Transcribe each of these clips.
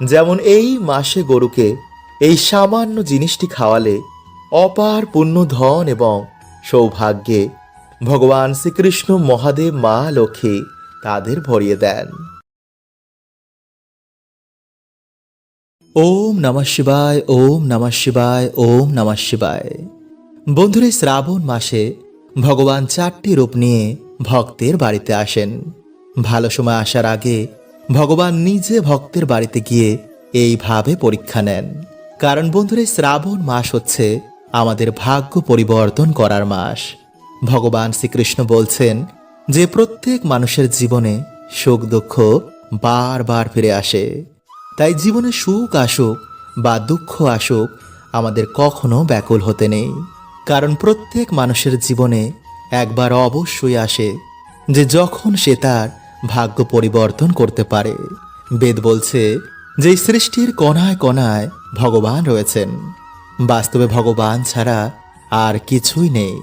যেমন এই মাসে গরুকে এই সামান্য জিনিসটি খাওয়ালে অপার পুণ্য, ধন এবং সৌভাগ্যে ভগবান শ্রীকৃষ্ণ মহাদেব মা লক্ষ্মী তাদের ভরিয়ে দেন। ওম নমঃ শিবায়, ওম নমঃ শিবায়, ওম নমঃ শিবায়। বন্ধুরা শ্রাবণ মাসে ভগবান চারটি রূপ নিয়ে ভক্তের বাড়িতে আসেন। ভালো সময় আসার আগে ভগবান নিজে ভক্তের বাড়িতে গিয়ে এইভাবে পরীক্ষা নেন। কারণ বন্ধুরা শ্রাবণ মাস হচ্ছে আমাদের ভাগ্য পরিবর্তন করার মাস। ভগবান শ্রীকৃষ্ণ বলছেন যে, প্রত্যেক মানুষের জীবনে সুখ দুঃখ বারবার ফিরে আসে। তাই জীবনে সুখ আসুক বা দুঃখ আসুক, আমাদের কখনো ব্যাকুল হতে নেই। কারণ প্রত্যেক মানুষের জীবনে একবার অবশ্যই আসে যে, যখন সে তার ভাগ্য পরিবর্তন করতে পারে। বেদ বলছে যে সৃষ্টির কণায় কণায় ভগবান রয়েছেন। বাস্তবে ভগবান ছাড়া আর কিছুই নেই।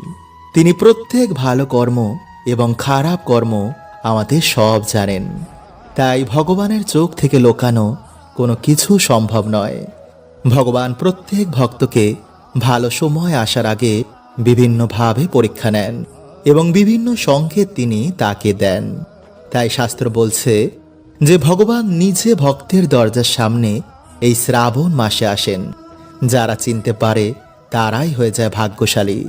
তিনি প্রত্যেক ভালো কর্ম এবং খারাপ কর্ম আমাদের সব জানেন। তাই ভগবানের চোখ থেকে লোকানো কোনো কিছু সম্ভব নয়। ভগবান প্রত্যেক ভক্তকে ভালো সময় আসার আগে বিভিন্নভাবে পরীক্ষা নেন এবং বিভিন্ন সংকেত তিনি তাকে দেন। তাই শাস্ত্র বলছে যে ভগবান নিজে ভক্তের দরজার সামনে এই শ্রাবণ মাসে আসেন। যারা চিনতে পারে তারাই হয়ে যায় ভাগ্যশালী।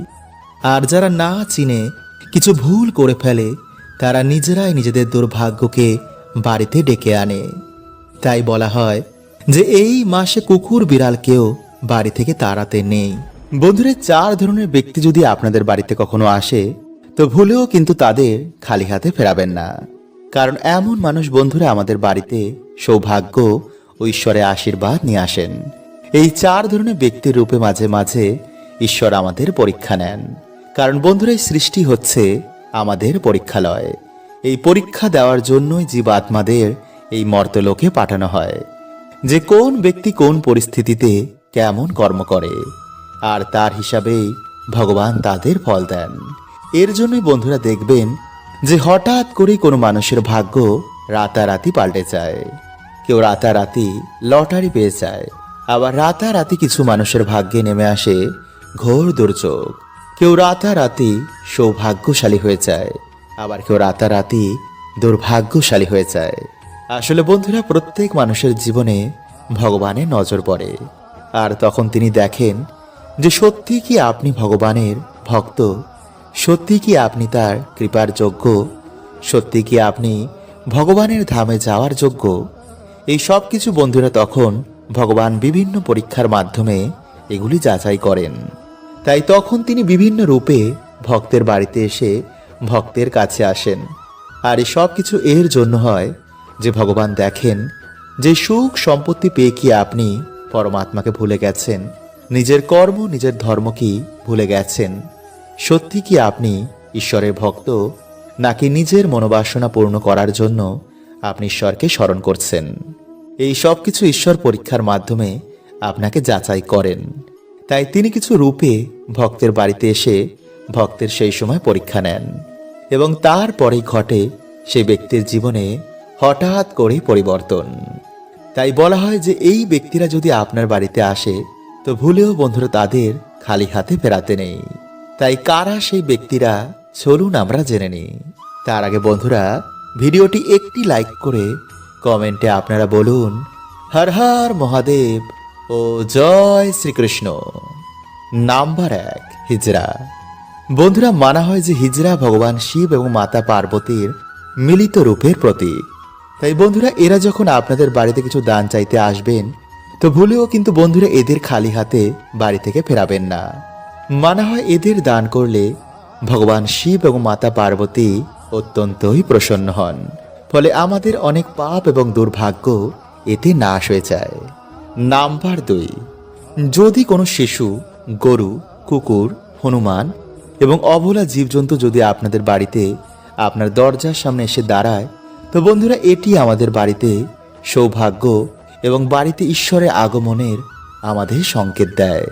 আর যারা না চিনে কিছু ভুল করে ফেলে, তারা নিজেরাই নিজেদের দুর্ভাগ্যকে বাড়িতে ডেকে আনে। তাই বলা হয় যে এই মাসে কুকুর বিড়ালকেও বাড়ি থেকে তাড়াতে নেই। বন্ধুরা, চার ধরনের ব্যক্তি যদি আপনাদের বাড়িতে কখনো আসে, তো ভুলেও কিন্তু তাদের খালি হাতে ফেরাবেন না। কারণ এমন মানুষ বন্ধুরা আমাদের বাড়িতে সৌভাগ্য ও ঈশ্বরের আশীর্বাদ নিয়ে আসেন। এই চার ধরনের ব্যক্তির রূপে মাঝে মাঝে ঈশ্বর আমাদের পরীক্ষা নেন। কারণ বন্ধুরা, এই সৃষ্টি হচ্ছে আমাদের পরীক্ষালয়। এই পরীক্ষা দেওয়ার জন্যই জীবাত্মাদের এই মর্তলোকে পাঠানো হয়। যে কোন ব্যক্তি কোন পরিস্থিতিতে কেমন কর্ম করে, আর তার হিসাবেই ভগবান তাদের ফল দেন। এর জন্যই বন্ধুরা দেখবেন যে হঠাৎ করে কোনো মানুষের ভাগ্য রাতারাতি পাল্টে যায়। কেউ রাতারাতি লটারি পেয়ে যায়, আবার রাতারাতি কিছু মানুষের ভাগ্যে নেমে আসে ঘোর দুর্যোগ। কেউ রাতারাতি সৌভাগ্যশালী হয়ে যায়, আবার কেউ রাতারাতি দুর্ভাগ্যশালী হয়ে যায়। আসলে বন্ধুরা, প্রত্যেক মানুষের জীবনে ভগবানের নজর পড়ে, আর তখন তিনি দেখেন যে সত্যি কি আপনি ভগবানের ভক্ত সত্যি কি আপনি তার কৃপার যোগ্য? সত্যি কি আপনি ভগবানের ধামে যাওয়ার যোগ্য? এই সব কিছু বন্ধুরা তখন ভগবান বিভিন্ন পরীক্ষার মাধ্যমে এগুলি যাচাই করেন। তাই তখন তিনি বিভিন্ন রূপে ভক্তের বাড়িতে এসে ভক্তের কাছে আসেন। আর এই সব কিছু এর জন্য হয় যে ভগবান দেখেন যে সুখ সম্পত্তি পেয়ে কি আপনি পরমাত্মাকে ভুলে গেছেন, নিজের কর্ম, নিজের ধর্ম কি ভুলে গেছেন। সত্যি কি আপনি ঈশ্বরের ভক্ত, নাকি নিজের মনোবাসনা পূর্ণ করার জন্য আপনি ঈশ্বরকে স্মরণ করছেন? এই সব কিছু ঈশ্বর পরীক্ষার মাধ্যমে আপনাকে যাচাই করেন। তাই তিনি কিছু রূপে ভক্তের বাড়িতে এসে ভক্তের সেই সময় পরীক্ষা নেন এবং তারপরেই ঘটে সেই ব্যক্তির জীবনে হঠাৎ করে পরিবর্তন। তাই বলা হয় যে এই ব্যক্তিরা যদি আপনার বাড়িতে আসে, তো ভুলেও বন্ধুরা তাদের খালি হাতে ফেরাতে নেই। তাই কারা সেই ব্যক্তিরা? চলুন আমরা জেনে নিই। তার আগে বন্ধুরা, ভিডিওটি একটি লাইক করে কমেন্টে আপনারা বলুন, হর হর মহাদেব ও জয় শ্রীকৃষ্ণ। নাম্বার এক হিজরা বন্ধুরা, মানা হয় যে হিজরা ভগবান শিব এবং মাতা পার্বতীর মিলিত রূপের প্রতীক। তাই বন্ধুরা, এরা যখন আপনাদের বাড়িতে কিছু দান চাইতে আসবেন, তো ভুলেও কিন্তু বন্ধুরা এদের খালি হাতে বাড়ি থেকে ফেরাবেন না। মানা হয় এদের দান করলে ভগবান শিব এবং মাতা পার্বতী অত্যন্তই প্রসন্ন হন। ফলে আমাদের অনেক পাপ এবং দুর্ভাগ্য এতে নাশ হয়ে যায়। নাম্বার দুই, যদি কোনো শিশু, গরু, কুকুর, হনুমান এবং অবলা জীবজন্তু যদি আপনাদের বাড়িতে আপনার দরজার সামনে এসে দাঁড়ায়, তো বন্ধুরা এটি আমাদের বাড়িতে সৌভাগ্য এবং বাড়িতে ঈশ্বরের আগমনের আমাদের সংকেত দেয়।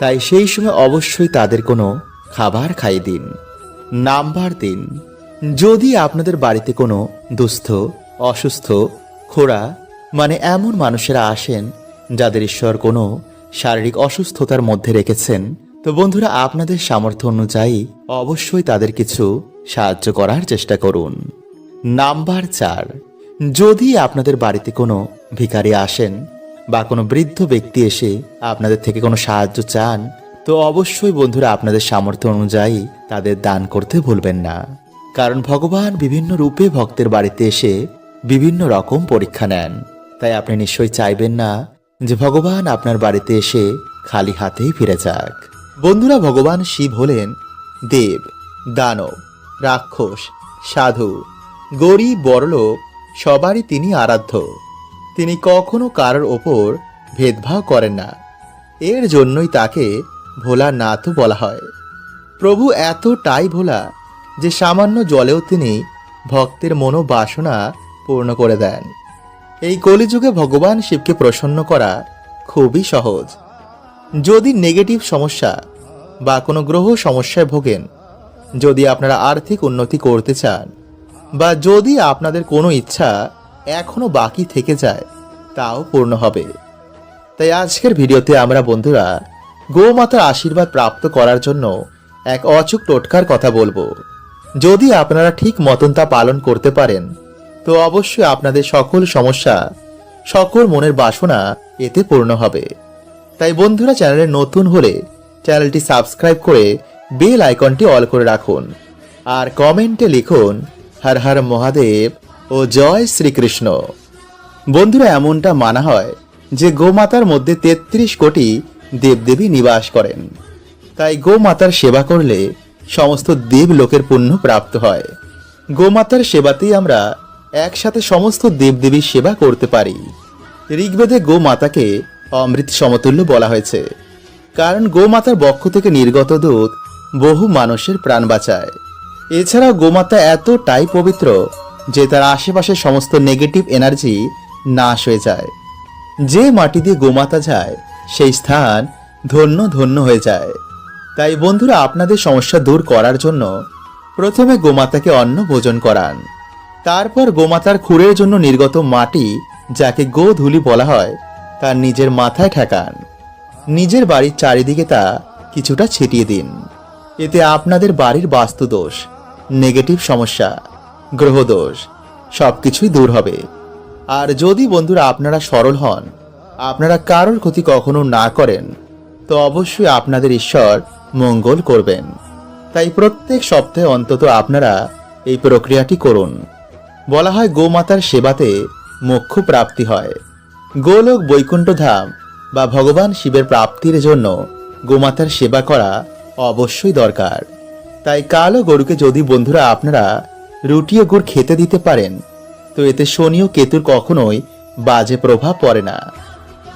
তাই সেই সময় অবশ্যই তাদের কোনো খাবার খাইয়ে দিন, নাম্বার দিন। যদি আপনাদের বাড়িতে কোনো দুস্থ, অসুস্থ, খোড়া মানে এমন মানুষেরা আসেন, যাদের ঈশ্বর কোনো শারীরিক অসুস্থতার মধ্যে রেখেছেন, তো বন্ধুরা আপনাদের সামর্থ্য অনুযায়ী অবশ্যই তাদের কিছু সাহায্য করার চেষ্টা করুন। নাম্বার চার, যদি আপনাদের বাড়িতে কোনো ভিখারি আসেন বা কোনো বৃদ্ধ ব্যক্তি এসে আপনাদের থেকে কোনো সাহায্য চান, তো অবশ্যই বন্ধুরা আপনাদের সামর্থ্য অনুযায়ী তাদের দান করতে ভুলবেন না। কারণ ভগবান বিভিন্ন রূপে ভক্তের বাড়িতে এসে বিভিন্ন রকম পরীক্ষা নেন। তাই আপনি নিশ্চয়ই চাইবেন না যে ভগবান আপনার বাড়িতে এসে খালি হাতেই ফিরে যাক। বন্ধুরা ভগবান শিব হলেন দেব, দানব, রাক্ষস, সাধু, গরিব, বড়লোক, সবারই তিনি আরাধ্য। তিনি কখনো কারোর ওপর ভেদভাব করেন না। এর জন্যই তাকে ভোলানাথও বলা হয়। প্রভু এতটাই ভোলা যে সামান্য জলেও তিনি ভক্তের মনোবাসনা পূর্ণ করে দেন। এই কলিযুগে ভগবান শিবকে প্রসন্ন করা খুবই সহজ। যদি নেগেটিভ সমস্যা বা কোনো গ্রহ সমস্যায় ভোগেন, যদি আপনারা আর্থিক উন্নতি করতে চান বা যদি আপনাদের কোনো ইচ্ছা এখনও বাকি থেকে যায়, তাও পূর্ণ হবে। তাই আজকের ভিডিওতে আমরা বন্ধুরা গোমাতার আশীর্বাদ প্রাপ্ত করার জন্য এক অচুক টোটকার কথা বলব। যদি আপনারা ঠিক মতন তা পালন করতে পারেন, তো অবশ্যই আপনাদের সকল সমস্যা, সকল মনের বাসনা এতে পূর্ণ হবে। তাই বন্ধুরা চ্যানেলে নতুন হলে চ্যানেলটি সাবস্ক্রাইব করে বেল আইকনটি অল করে রাখুন। আর কমেন্টে লিখুন, হর হর মহাদেব ও জয় শ্রীকৃষ্ণ। বন্ধুরা, এমনটা মানা হয় যে গোমাতার মধ্যে তেত্রিশ কোটি দেবদেবী নিবাস করেন। তাই গোমাতার সেবা করলে সমস্ত দেব লোকের পুণ্য প্রাপ্ত হয়। গোমাতার সেবাতেই আমরা একসাথে সমস্ত দেবদেবীর সেবা করতে পারি। ঋগ্বেদে গোমাতাকে অমৃত সমতুল্য বলা হয়েছে। কারণ গোমাতার বক্ষ থেকে নির্গত দুধ বহু মানুষের প্রাণ বাঁচায়। এছাড়াও গোমাতা এতটাই পবিত্র যে তার আশেপাশের সমস্ত নেগেটিভ এনার্জি নাশ হয়ে যায়। যে মাটি দিয়ে গোমাতা যায়, সেই স্থান ধন্য ধন্য হয়ে যায়। তাই বন্ধুরা, আপনাদের সমস্যা দূর করার জন্য প্রথমে গোমাতাকে অন্ন ভোজন করান। তারপর গোমাতার খুরের জন্য নির্গত মাটি, যাকে গোধূলি বলা হয়, তার নিজের মাথায় ঠেকান। নিজের বাড়ির চারিদিকে তা কিছুটা ছিটিয়ে দিন। এতে আপনাদের বাড়ির বাস্তুদোষ নেগেটিভ সমস্যা গ্রহদোষ। সব কিছুই দূর হবে। আর যদি বন্ধুরা আপনারা সরল হন, আপনারা কারোর ক্ষতি কখনো না করেন, তো অবশ্যই আপনাদের ঈশ্বর মঙ্গল করবেন। তাই প্রত্যেক সপ্তাহে অন্তত আপনারা এই প্রক্রিয়াটি করুন। বলা হয় গোমাতার সেবাতে মোক্ষ প্রাপ্তি হয়। গোলোক বৈকুণ্ঠ ধাম বা ভগবান শিবের প্রাপ্তির জন্য গোমাতার সেবা করা অবশ্যই দরকার। তাই কালো গরুকে যদি বন্ধুরা আপনারা রুটি ও গুড় খেতে দিতে পারেন। তো এতে শনি ও কেতুর কখনোই বাজে প্রভাব পড়ে না।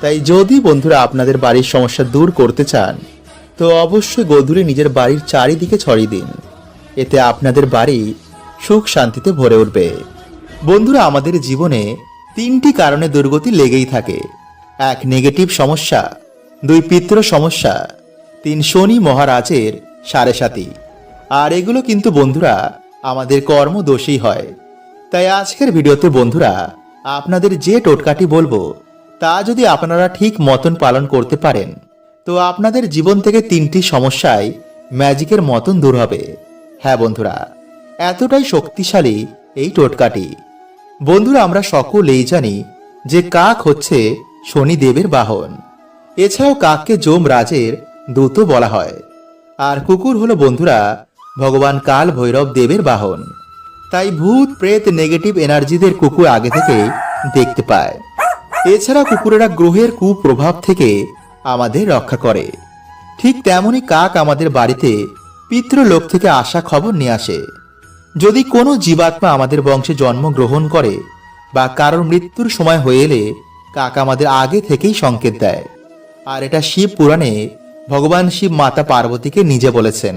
তাই যদি বন্ধুরা আপনাদের বাড়ির সমস্যা দূর করতে চান, তো অবশ্যই গধুরে নিজের বাড়ির চারিদিকে ছড়িয়ে দিন। এতে আপনাদের বাড়ি সুখ শান্তিতে ভরে উঠবে। বন্ধুরা, আমাদের জীবনে তিনটি কারণে দুর্গতি লেগেই থাকে। এক নেগেটিভ সমস্যা। দুই পিতৃ সমস্যা। তিন, শনি মহারাজের সাড়ে সাথী। আর এগুলো কিন্তু বন্ধুরা আমাদের কর্ম দোষী হয়। তাই আজকের ভিডিওতে বন্ধুরা, আপনাদের যে টোটকাটি বলব, তা যদি আপনারা ঠিক মতন পালন করতে পারেন, তো আপনাদের জীবন থেকে তিনটি সমস্যায় ম্যাজিকের মতন দূর হবে। হ্যাঁ বন্ধুরা, এতটাই শক্তিশালী এই টোটকাটি। বন্ধুরা, আমরা সকলেই জানি যে কাক হচ্ছে শনিদেবের বাহন। এছাড়াও কাককে যোম রাজের দূত বলা হয়। আর কুকুর হলো বন্ধুরা ভগবান কাল ভৈরব দেবের বাহন। তাই ভূত, প্রেত নেগেটিভ এনার্জিদের কুকুর আগে থেকে দেখতে পায়। এছাড়া কুকুরেরা গ্রহের কুপ্রভাব থেকে আমাদের রক্ষা করে। ঠিক তেমনই কাক আমাদের বাড়িতে পিতৃলোক থেকে আসা খবর নিয়ে আসে। যদি কোনো জীবাত্মা আমাদের বংশে জন্মগ্রহণ করে বা কারোর মৃত্যুর সময় হয়ে এলে কাক আমাদের আগে থেকেই সংকেত দেয়। আর এটা শিব পুরাণে ভগবান শিব মাতা পার্বতীকে নিজে বলেছেন।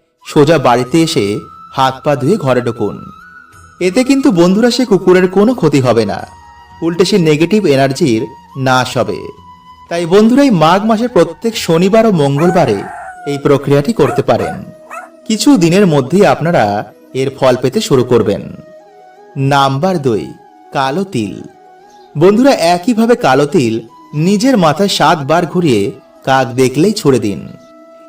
সোজা বাড়িতে এসে হাত পা ধুয়ে ঘরে ঢুকুন। এতে কিন্তু বন্ধুরা সে কুকুরের কোনো ক্ষতি হবে না। উল্টে সে নেগেটিভ এনার্জির নাশ হবে। তাই বন্ধুরা এই মাঘ মাসের প্রত্যেক শনিবার ও মঙ্গলবারে এই প্রক্রিয়াটি করতে পারেন। কিছু দিনের মধ্যেই আপনারা এর ফল পেতে শুরু করবেন। নাম্বার দুই, কালো তিল। বন্ধুরা একইভাবে কালো তিল নিজের মাথায় সাতবার ঘুরিয়ে কাক দেখলেই ছুড়ে দিন।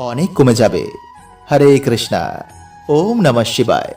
অনেক কমে যাবে। হরে কৃষ্ণা ওম নমঃ শিবায়।